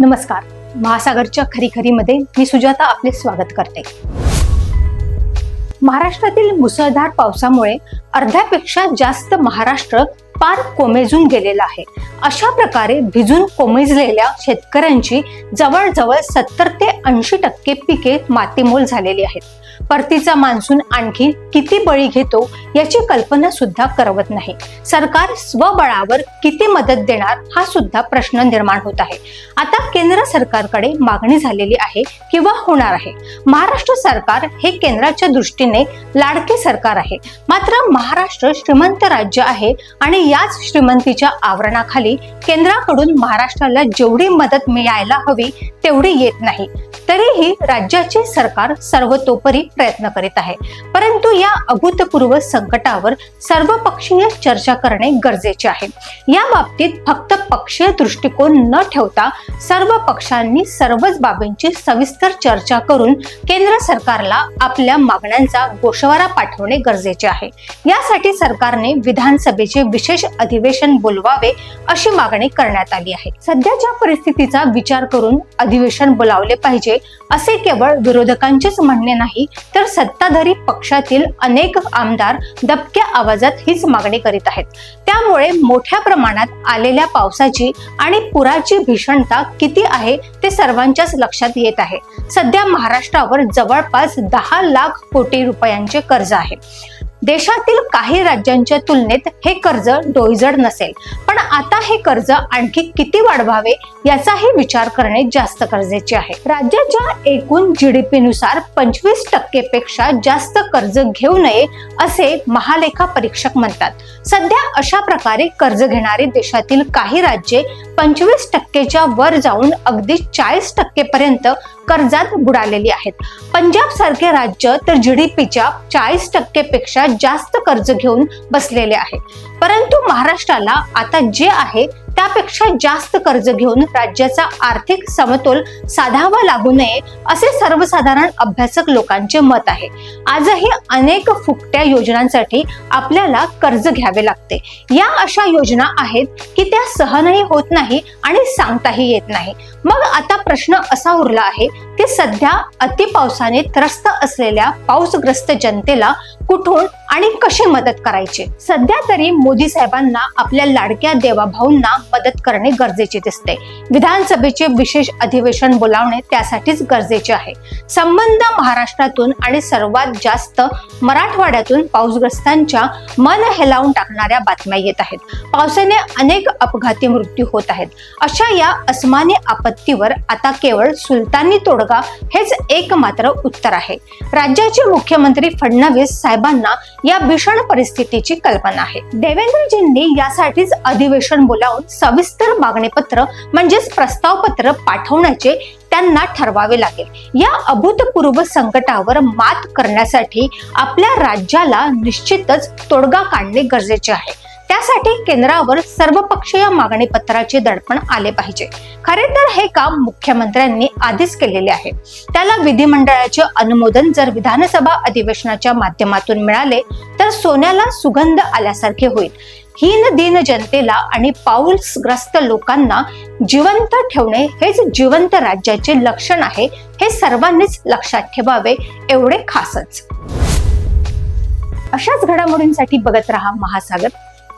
नमस्कार. महासागरच्या खरीखरीमध्ये मी सुजाता आपले स्वागत करते. महाराष्ट्रातील मुसळधार पावसामुळे अर्ध्यापेक्षा जास्त महाराष्ट्र पार कोमेजून गेलेला आहे. अशा प्रकारे भिजून कोमेजलेल्या शेतकऱ्यांची जवळजवळ सत्तर ते ऐंशी टक्के पिके मातीमोल झालेली आहेत. परतीचा मान्सून आणखी किती बळी घेतो याची कल्पना सुद्धा करवत नाही. सरकार स्वबळावर किती मदत देणार हा सुद्धा प्रश्न निर्माण होत आहे. आता केंद्र सरकारकडे मागणी झालेली आहे किंवा होणार आहे. महाराष्ट्र सरकार हे केंद्राच्या दृष्टीने लाडके सरकार आहे. मात्र महाराष्ट्र श्रीमंत राज्य आहे आणि याच श्रीमंतीच्या आवरणाखाली केंद्राकडून महाराष्ट्राला जेवढी मदत मिळायला हवी तेवढी येत नाही. तरीही राज्याचे सरकार सर्वतोपरी प्रयत्न करीत आहे. परंतु या अभूतपूर्व संकटावर सर्वपक्षीय चर्चा करणे गरजेचे आहे. या बाबतीत फक्त पक्षीय दृष्टिकोन न ठेवता सर्व पक्षांनी सर्वच बाबींची सविस्तर चर्चा करून केंद्र सरकारला आपल्या मागण्यांचा गोषवारा पाठवणे गरजेचे आहे. यासाठी सरकारने विधानसभेचे विशेष अधिवेशन बोलवावे अशी मागणी करण्यात आली आहे. सध्याच्या परिस्थितीचा विचार करून अधिवेशन बोलावले पाहिजे असे केवळ विरोधकांचेच म्हणणे नाही तर सत्ताधारी पक्षातील अनेक आमदार दबक्या आवाजात हीच मागणी करीत आहेत. त्यामुळे मोठ्या प्रमाणात आलेल्या पावसाची आणि पुराची भीषणता किती आहे ते सर्वांच्याच लक्षात येत आहे. सध्या महाराष्ट्रावर जवळपास दहा लाख कोटी रुपयांचे कर्ज आहे. देशातील काही राज्यांच्या तुलनेत हे कर्ज डोईजड नसेल. पण आता हे कर्ज आणखी किती वाढवावे याचाही विचार करणे जास्त गरजेचे आहे. राज्याच्या एकूण जीडीपी नुसार पंचवीस टक्केपेक्षा जास्त कर्ज घेऊ नये असे महालेखा परीक्षक म्हणतात. सध्या अशा प्रकारे कर्ज घेणारे देशातील काही राज्ये पंचवीस टक्केच्या वर जाऊन अगदी चाळीस टक्केपर्यंत कर्जात बुडालेली आहेत. पंजाब सारखे राज्य तर जीडीपीच्या चाळीस टक्केपेक्षा जास्त कर्ज घेऊन बसलेले आहे परंतु महाराष्ट्राला आता जे आहे त्यापेक्षा जास्त कर्ज घेऊन राज्याचा आर्थिक समतोल साधावा लागू नये असे सर्वसाधारण अभ्यासक लोकांचे मत आहे. आजही अनेक फुकट्या योजनांसाठी आपल्याला कर्ज घ्यावे लागते. या अशा योजना आहेत की त्या सहनही होत नाही आणि सांगताही येत नाही. मग आता प्रश्न असा उरला आहे ते सध्या अतिपावसाने त्रस्त असलेल्या पाऊसग्रस्त जनतेला कुठून आणि कशी मदत करायची? सध्या तरी मोदी साहेबांना आपल्या लाडक्या देवाभाऊंना मदत करणे गरजेचे दिसते. विधानसभेचे विशेष अधिवेशन बोलावणे त्यासाठीच गरजेचे आहे. संबंध महाराष्ट्रातून आणि सर्वात जास्त मराठवाड्यातून पाऊसग्रस्तांच्या मन हेलावून टाकणाऱ्या बातम्या येत आहेत. पावसाने अनेक अपघाती मृत्यू होत आहेत. अशा या अस्मानी आपत्तीवर आता केवळ सुलतानी तोडगा हेच एकमात्र उत्तर आहे. राज्याचे मुख्यमंत्री फडणवीस साहेबांना या भीषण परिस्थितीची कल्पना आहे. देवेंद्रजींनी यासाठीच अधिवेशन बोलावून सविस्तर मागणीपत्र म्हणजेच प्रस्तावपत्र पाठवण्याचे त्यांना ठरवावे लागेल. या अभूतपूर्व संकटावर मात करण्यासाठी आपल्या राज्याला निश्चितच तोडगा काढणे गरजेचे आहे. त्यासाठी केंद्रावर सर्वपक्षीय मागणी पत्राचे दडपण आले पाहिजे. खरे तर हे काम मुख्यमंत्र्यांनी आधीच केलेले आहे. त्याला विधिमंडळाचे अनुमोदन जर विधानसभा अधिवेशनाच्या माध्यमातून मिळाले तर सोन्याला सुगंध आल्यासारखे होईल. हीन दिन जनतेला आणि पाऊसग्रस्त लोकांना जिवंत ठेवणे हेच जिवंत राज्याचे लक्षण आहे हे सर्वांनीच लक्षात ठेवावे एवढे खासच. अशाच घडामोडींसाठी बघत रहा महासागर.